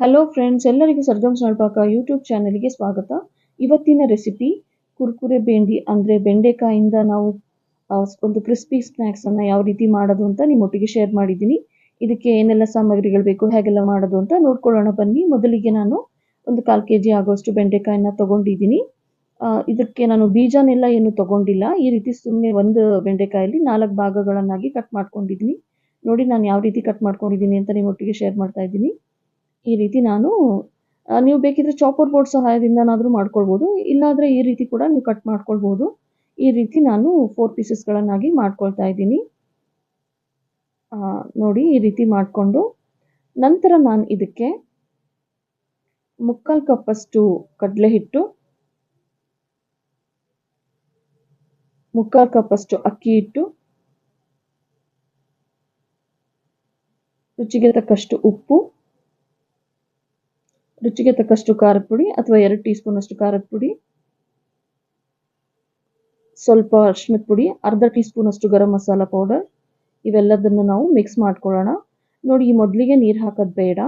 Hello friends ಎಲ್ಲರಿಗೂ sargam ಸ್ವಲ್ಪಾಕ YouTube ಚಾನಲ್ಗೆ ಸ್ವಾಗತ. ಇವತ್ತಿನ ರೆಸಿಪಿ ಕುರ್ಕುರೆ ಬೆಂಡಿ, ಅಂದರೆ ಬೆಂಡೆಕಾಯಿಂದ ನಾವು ಒಂದು ಕ್ರಿಸ್ಪಿ ಸ್ನ್ಯಾಕ್ಸನ್ನು ಯಾವ ರೀತಿ ಮಾಡೋದು ಅಂತ ನಿಮ್ಮೊಟ್ಟಿಗೆ ಶೇರ್ ಮಾಡಿದ್ದೀನಿ. ಇದಕ್ಕೆ ಏನೆಲ್ಲ ಸಾಮಗ್ರಿಗಳು ಬೇಕು, ಹೇಗೆಲ್ಲ ಮಾಡೋದು ಅಂತ ನೋಡ್ಕೊಳ್ಳೋಣ. ಬನ್ನಿ, ಮೊದಲಿಗೆ ನಾನು ಒಂದು ಕಾಲು ಕೆ ಜಿ ಆಗೋಷ್ಟು ಬೆಂಡೆಕಾಯಿನ ತೊಗೊಂಡಿದ್ದೀನಿ ಇದಕ್ಕೆ ನಾನು ಬೀಜನೆಲ್ಲ ಏನು ತೊಗೊಂಡಿಲ್ಲ. ಈ ರೀತಿ ಸುಮ್ಮನೆ ಒಂದು ಬೆಂಡೆಕಾಯಲ್ಲಿ ನಾಲ್ಕು ಭಾಗಗಳನ್ನಾಗಿ ಕಟ್ ಮಾಡ್ಕೊಂಡಿದ್ದೀನಿ. ನೋಡಿ, ನಾನು ಯಾವ ರೀತಿ ಕಟ್ ಮಾಡ್ಕೊಂಡಿದ್ದೀನಿ ಅಂತ ನಿಮ್ಮೊಟ್ಟಿಗೆ ಶೇರ್ ಮಾಡ್ತಾ ಇದ್ದೀನಿ. ಈ ರೀತಿ ನಾನು ನೀವು ಬೇಕಿದ್ರೆ ಚಾಪರ್ ಬೋರ್ಡ್ ಸಹಾಯದಿಂದನಾದರೂ ಮಾಡ್ಕೊಳ್ಬೋದು. ಇಲ್ಲಾಂದರೆ ಈ ರೀತಿ ಕೂಡ ನೀವು ಕಟ್ ಮಾಡ್ಕೊಳ್ಬೋದು. ಈ ರೀತಿ ನಾನು ಫೋರ್ ಪೀಸಸ್ಗಳನ್ನಾಗಿ ಮಾಡ್ಕೊಳ್ತಾ ಇದ್ದೀನಿ. ನೋಡಿ ಈ ರೀತಿ ಮಾಡಿಕೊಂಡು, ನಂತರ ನಾನು ಇದಕ್ಕೆ ಮುಕ್ಕಾಲು ಕಪ್ಪಷ್ಟು ಕಡಲೆ ಹಿಟ್ಟು, ಮುಕ್ಕಾಲು ಕಪ್ಪಷ್ಟು ಅಕ್ಕಿ ಹಿಟ್ಟು, ರುಚಿಗೆ ತಕ್ಕಷ್ಟು ಉಪ್ಪು ರುಚಿಗೆ ತಕ್ಕಷ್ಟು ಖಾರದ ಪುಡಿ ಅಥವಾ ಎರಡು ಟೀ ಸ್ಪೂನ್ ಅಷ್ಟು ಖಾರದ ಪುಡಿ, ಸ್ವಲ್ಪ ಅರಿಶಿನದ ಪುಡಿ, ಅರ್ಧ ಟೀ ಸ್ಪೂನ್ ಅಷ್ಟು ಗರಂ ಮಸಾಲ ಪೌಡರ್, ಇವೆಲ್ಲದನ್ನು ನಾವು ಮಿಕ್ಸ್ ಮಾಡ್ಕೊಳ್ಳೋಣ. ನೋಡಿ, ಈ ಮೊದಲಿಗೆ ನೀರು ಹಾಕೋದು ಬೇಡ.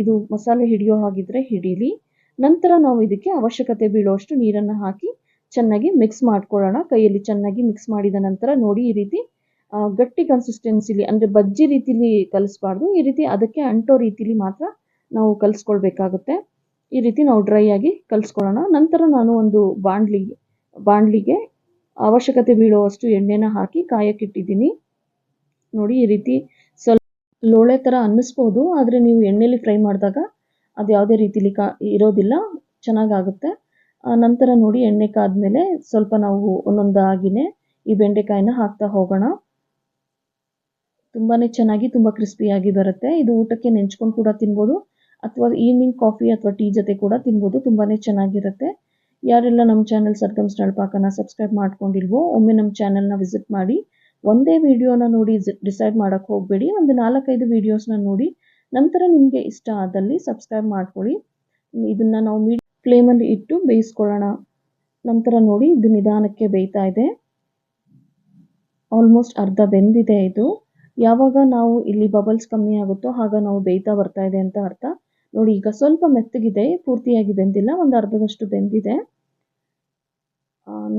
ಇದು ಮಸಾಲೆ ಹಿಡಿಯೋ ಹಾಗಿದ್ರೆ ಹಿಡೀಲಿ. ನಂತರ ನಾವು ಇದಕ್ಕೆ ಅವಶ್ಯಕತೆ ಬೀಳುವಷ್ಟು ನೀರನ್ನು ಹಾಕಿ ಚೆನ್ನಾಗಿ ಮಿಕ್ಸ್ ಮಾಡ್ಕೊಳ್ಳೋಣ. ಕೈಯಲ್ಲಿ ಚೆನ್ನಾಗಿ ಮಿಕ್ಸ್ ಮಾಡಿದ ನಂತರ ನೋಡಿ, ಈ ರೀತಿ ಗಟ್ಟಿ ಕನ್ಸಿಸ್ಟೆನ್ಸಿಲಿ ಅಂದರೆ ಬಜ್ಜಿ ರೀತಿಲಿ ಕಲಿಸ್ಬಾರ್ದು. ಈ ರೀತಿ ಅದಕ್ಕೆ ಅಂಟೋ ರೀತಿಲಿ ಮಾತ್ರ ನಾವು ಕಲಿಸ್ಕೊಳ್ಬೇಕಾಗುತ್ತೆ. ಈ ರೀತಿ ನಾವು ಡ್ರೈ ಆಗಿ ಕಲಿಸ್ಕೊಳ್ಳೋಣ. ನಂತರ ನಾನು ಒಂದು ಬಾಣ್ಲಿ ಬಾಣಲಿಗೆ ಅವಶ್ಯಕತೆ ಬೀಳುವಷ್ಟು ಎಣ್ಣೆನ ಹಾಕಿ ಕಾಯಕ್ಕಿಟ್ಟಿದ್ದೀನಿ. ನೋಡಿ, ಈ ರೀತಿ ಸ್ವಲ್ಪ ಲೋಳೆ ಥರ ಅನ್ನಿಸ್ಬೋದು. ಆದರೆ ನೀವು ಎಣ್ಣೆಲಿ ಫ್ರೈ ಮಾಡಿದಾಗ ಅದು ಯಾವುದೇ ರೀತಿಲಿ ಕಾ, ಇರೋದಿಲ್ಲ. ಚೆನ್ನಾಗಾಗುತ್ತೆ. ನಂತರ ನೋಡಿ, ಎಣ್ಣೆ ಕಾದ್ಮೇಲೆ ಸ್ವಲ್ಪ ನಾವು ಒಂದೊಂದಾಗಿನೇ ಈ ಬೆಂಡೆಕಾಯಿನ ಹಾಕ್ತಾ ಹೋಗೋಣ. ತುಂಬಾ ಚೆನ್ನಾಗಿ, ತುಂಬ ಕ್ರಿಸ್ಪಿಯಾಗಿ ಬರುತ್ತೆ. ಇದು ಊಟಕ್ಕೆ ನೆಂಚ್ಕೊಂಡು ಕೂಡ ತಿನ್ಬೋದು. ಅಥವಾ ಈವ್ನಿಂಗ್ ಕಾಫಿ ಅಥವಾ ಟೀ ಜೊತೆ ಕೂಡ ತಿನ್ಬೋದು. ತುಂಬಾ ಚೆನ್ನಾಗಿರುತ್ತೆ. ಯಾರೆಲ್ಲ ನಮ್ಮ ಚಾನಲ್ ಸರ್ಗಮ್ಸ್ ಪಾಕನ ಸಬ್ಸ್ಕ್ರೈಬ್ ಮಾಡ್ಕೊಂಡಿಲ್ವೋ, ಒಮ್ಮೆ ನಮ್ಮ ಚಾನಲ್ನ ವಿಸಿಟ್ ಮಾಡಿ, ಒಂದೇ ವಿಡಿಯೋನ ನೋಡಿ ಡಿಸೈಡ್ ಮಾಡೋಕ್ಕೆ ಹೋಗಬೇಡಿ. ಒಂದು ನಾಲ್ಕೈದು ವೀಡಿಯೋಸ್ನ ನೋಡಿ, ನಂತರ ನಿಮಗೆ ಇಷ್ಟ ಆದಲ್ಲಿ ಸಬ್ಸ್ಕ್ರೈಬ್ ಮಾಡ್ಕೊಳ್ಳಿ. ಇದನ್ನು ನಾವು ಮೀಡಿ ಫ್ಲೇಮಲ್ಲಿ ಇಟ್ಟು ಬೇಯಿಸ್ಕೊಳ್ಳೋಣ. ನಂತರ ನೋಡಿ ಇದು ನಿಧಾನಕ್ಕೆ ಬೇಯ್ತಾ ಇದೆ. ಆಲ್ಮೋಸ್ಟ್ ಅರ್ಧ ಬೆಂದಿದೆ ಇದು. ಯಾವಾಗ ನಾವು ಇಲ್ಲಿ ಬಬಲ್ಸ್ ಕಮ್ಮಿ ಆಗುತ್ತೋ ಆಗ ನಾವು ಬೇಯ್ತಾ ಬರ್ತಾ ಇದೆ ಅಂತ ಅರ್ಥ. ನೋಡಿ, ಈಗ ಸ್ವಲ್ಪ ಮೆತ್ತಗಿದೆ ಪೂರ್ತಿಯಾಗಿ ಬೆಂದಿಲ್ಲ ಒಂದು ಅರ್ಧದಷ್ಟು ಬೆಂದಿದೆ.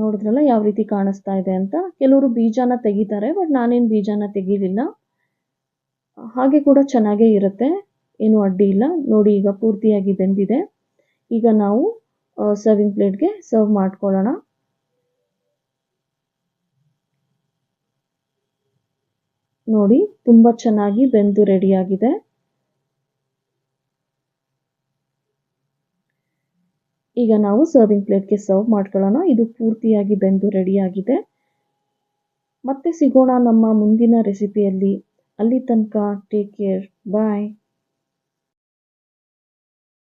ನೋಡಿದ್ರಲ್ಲ ಯಾವ ರೀತಿ ಕಾಣಿಸ್ತಾ ಇದೆ ಅಂತ. ಕೆಲವರು ಬೀಜನ ತೆಗಿತಾರೆ, ಬಟ್ ನಾನೇನು ಬೀಜನ ತೆಗೀಲಿಲ್ಲ. ಹಾಗೆ ಕೂಡ ಚೆನ್ನಾಗೇ ಇರುತ್ತೆ, ಏನು ಅಡ್ಡಿ ಇಲ್ಲ. ನೋಡಿ, ಈಗ ಪೂರ್ತಿಯಾಗಿ ಬೆಂದಿದೆ. ಈಗ ನಾವು ಸರ್ವಿಂಗ್ ಪ್ಲೇಟ್ಗೆ ಸರ್ವ್ ಮಾಡ್ಕೊಳ್ಳೋಣ. ನೋಡಿ, ತುಂಬ ಚೆನ್ನಾಗಿ ಬೆಂದು ರೆಡಿಯಾಗಿದೆ ಈಗ ನಾವು ಸರ್ವಿಂಗ್ ಪ್ಲೇಟ್ಗೆ ಸರ್ವ್ ಮಾಡ್ಕೊಳ್ಳೋಣ. ಇದು ಪೂರ್ತಿಯಾಗಿ ಬೆಂದು ರೆಡಿಯಾಗಿದೆ ಮತ್ತೆ ಸಿಗೋಣ ನಮ್ಮ ಮುಂದಿನ ರೆಸಿಪಿಯಲ್ಲಿ ಅಲ್ಲಿ. ತನಕ ಟೇಕ್ ಕೇರ್ ಬಾಯ್